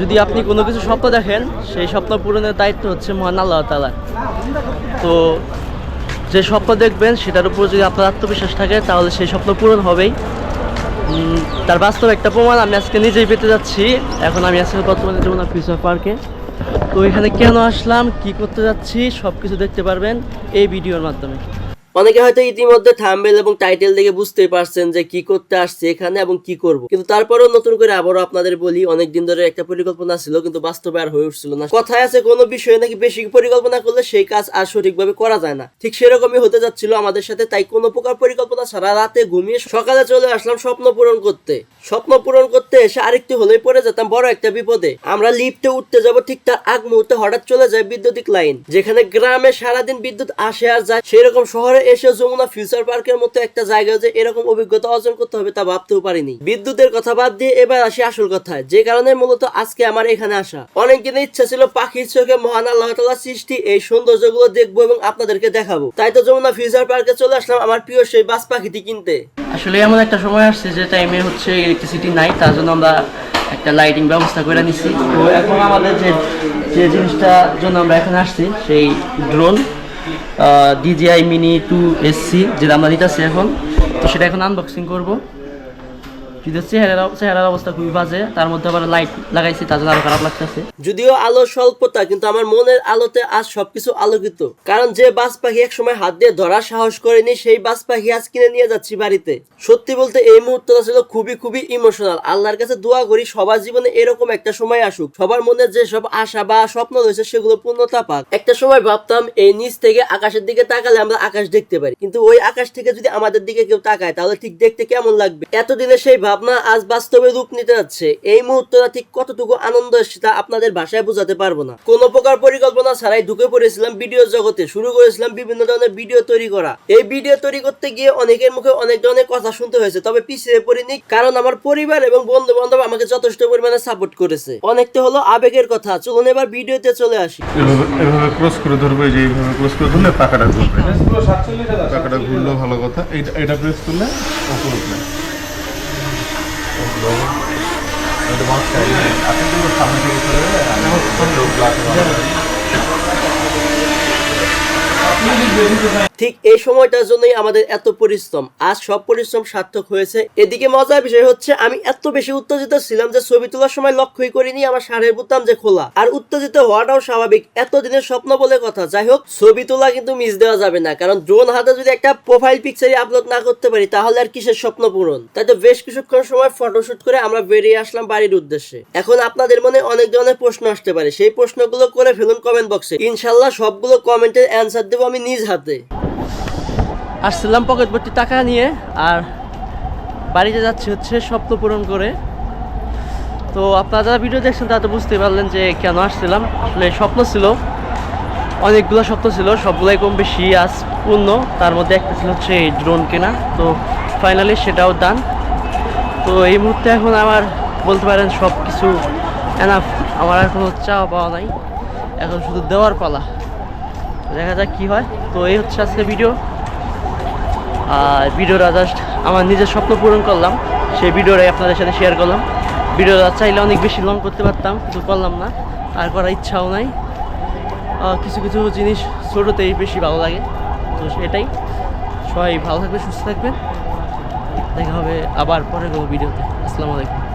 যদি আপনি কোনো কিছু স্বপ্ন দেখেন, সেই স্বপ্ন পূরণের দায়িত্ব হচ্ছে মহান আল্লাহ তালা তো যে স্বপ্ন দেখবেন, সেটার উপর যদি আপনার আত্মবিশ্বাস থাকে, তাহলে সেই স্বপ্ন পূরণ হবেই। তার বাস্তব একটা প্রমাণ, আমি আজকে নিজেই পেতে যাচ্ছি। এখন আমি আজকে বর্তমানে যমুনা ফিউচার পার্কে। তো এখানে কেন আসলাম, কি করতে যাচ্ছি সব কিছু দেখতে পারবেন এই ভিডিওর মাধ্যমে। অনেকে হয়তো ইতিমধ্যে থাম্বেল এবং টাইটেল দেখে বুঝতেই পারছেন যে কি করতে আসছে, এখানে এবং কি করব। কিন্তু তারপরেও নতুন করে আবারও আপনাদের বলি অনেক দিন ধরে একটা পরিকল্পনা ছিল, কিন্তু বাস্তবে আর হয়ে উঠছিল না। কথায় আছে, কোনো বিষয়ে নাকি বেশি পরিকল্পনা করলে সেই কাজ আর সঠিকভাবে করা যায় না। ঠিক সেরকমই হতে যাচ্ছিল আমাদের সাথে, তাই কোনো প্রকার পরিকল্পনা ছাড়া রাতে ঘুমিয়ে সকালে চলে আসলাম স্বপ্ন পূরণ করতে। স্বপ্ন পূরণ করতে এসে আরেকটু হলেই পড়ে যেতাম বড় একটা বিপদে। আমরা লিফটে উঠতে যাব ঠিক তার আগ মুহূর্তে হঠাৎ চলে যায় বিদ্যুতিক লাইন, যেখানে গ্রামে সারাদিন বিদ্যুৎ আসে আর যায়, সেরকম শহরে এসে যমুনা ফিউচার পার্কের মতো একটা জায়গায় যে এরকম অভিজ্ঞতা অর্জন করতে হবে তা ভাবতেও পারিনি। বিদ্যুতের কথা বাদ দিয়ে এবার আসি আসল কথায়, যে কারণে মূলত আজকে আমার এখানে আসা। অনেক দিনের ইচ্ছা ছিল পাখির চোখে মহান আল্লাহ তাআলার সৃষ্টি, এই সৌন্দর্যগুলো দেখব এবং আপনাদেরকে দেখাবো। তাই তো যমুনা ফিউচার পার্কে চলে আসলাম আমার প্রিয় সেই বাস পাখিটি কিনতে। আসলে এমন একটা সময় আসছে যে টাইমে হচ্ছে ইলেকট্রিসিটি নাই, তার জন্য আমরা একটা লাইটিং ব্যবস্থা করে নিছি। তো এখন আমাদের যে যে জিনিসটার জন্য আমরা এখানে আসছি, সেই drone DJI Mini two SE যেটা আমরা নিতেছি এখন। তো সেটা এখন আনবক্সিং করব। যদিও আলো স্বল্পতা, কিন্তু আমার মনের আলোতে আজ সবকিছু আলোকিত। কারণ যে বাস পাখি এক সময় হাত দিয়ে ধরার সাহস করেনি, সেই বাস পাখি আজ কিনে নিয়ে যাচ্ছি বাড়িতে। সত্যি বলতে এই মুহূর্তটা ছিল খুবই খুবই ইমোশনাল আল্লাহর কাছে দোয়া করি, সবার জীবনে এরকম একটা সময় আসুক। সবার মনে যে সব আশা বা স্বপ্ন রয়েছে, সেগুলো পূর্ণতা পাক। একটা সময় ভাবতাম, এই নিচ থেকে আকাশের দিকে তাকালে আমরা আকাশ দেখতে পারি। কিন্তু ওই আকাশ থেকে যদি আমাদের দিকে কেউ তাকায়, তাহলে ঠিক দেখতে কেমন লাগবে? এতদিনে সেই ভাবনা আজ বাস্তবে রূপ নিতে যাচ্ছে। এই মুহূর্তটা ঠিক কতটুকু আনন্দ এসেছে তা আপনাদের ভাষায় বোঝাতে পারব না। কোন প্রকার পরিকল্পনা ছাড়াই ঢুকে পড়েছিলাম ভিডিও জগতে। শুরু করেছিলাম বিভিন্ন ধরনের ভিডিও তৈরি করা। এই ভিডিও তৈরি করতে গিয়ে অনেকের মুখে অনেক ধরনের কথা শুনতে হয়েছে তবে পিছিয়ে পড়িনি কারণ আমার পরিবার এবং বন্ধু বান্ধব আমাকে যথেষ্ট পরিমাণে সাপোর্ট করেছে। অনেকটা হলো আবেগের কথা। চলুন এবার ভিডিওতে চলে আসি। এভাবে ক্রস করে ধরবে যে এইভাবে ক্রস করে ধরলে পাকাটা ঘুরবে। পাকাটা ঘুরলেও ভালো কথা। এটা প্রেস করলে ওপর উঠবে ঠিক এই সময়টার জন্যই আমাদের এত পরিশ্রম। আজ সব পরিশ্রম সার্থক হয়েছে। এদিকে মজার বিষয় হচ্ছে, আমি এত বেশি উত্তেজিত ছিলাম যে ছবি তোলার সময় লক্ষ্যই করিনি আমার শাড়ির বুতাম যে খোলা। আর উত্তেজিত হওয়াটাও স্বাভাবিক। এতদিনের স্বপ্ন বলে কথা। যাই হোক, ছবি তোলা কিন্তু মিস দেওয়া যাবে না। কারণ ড্রোন হাতে যদি একটা প্রোফাইল পিকচারই আপলোড না করতে পারি, তাহলে আর কিসের স্বপ্ন পূরণ? তাই তো বেশ কিছুক্ষণ সময় ফটোশুট করে আমরা বেরিয়ে আসলাম বাড়ির উদ্দেশ্যে। এখন আপনাদের মনে অনেক ধরনের প্রশ্ন আসতে পারে। সেই প্রশ্নগুলো করে ফেলুন কমেন্ট বক্সে ইনশাল্লাহ সবগুলো কমেন্টের অ্যান্সার দেবো আমি নিজ হাতে। আসছিলাম পকেট ভর্তি টাকা নিয়ে আর বাড়িতে যাচ্ছি হচ্ছে স্বপ্ন পূরণ করে। তো আপনারা যারা ভিডিও দেখছেন তারা তো বুঝতে পারলেন যে কেন আসছিলাম। আসলে স্বপ্ন ছিল, অনেকগুলো স্বপ্ন ছিল, সবগুলোই কম বেশি আজ পূর্ণ। তার মধ্যে একটা ছিল হচ্ছে এই ড্রোন কেনা। তো ফাইনালি সেটাও ডান তো এই মুহূর্তে এখন আমার বলতে পারেন সব কিছু এনাফ আমার আর কোনো চাওয়া পাওয়া নাই। এখন শুধু দেওয়ার পালা। দেখা যাক কি হয়। তো এই হচ্ছে আজকে ভিডিও ভিডিওটা জাস্ট আমার নিজের স্বপ্ন পূরণ করলাম। সেই ভিডিওটাই আপনাদের সাথে শেয়ার করলাম। ভিডিওটা চাইলে অনেক বেশি লং করতে পারতাম, কিন্তু করলাম না। আর করার ইচ্ছাও নাই। কিছু কিছু জিনিস ছোটোতেই বেশি ভালো লাগে। তো সেটাই সবাই ভালো থাকবে সুস্থ থাকবেন। দেখা হবে আবার পরে কোনো ভিডিওতে। আসসালামু আলাইকুম।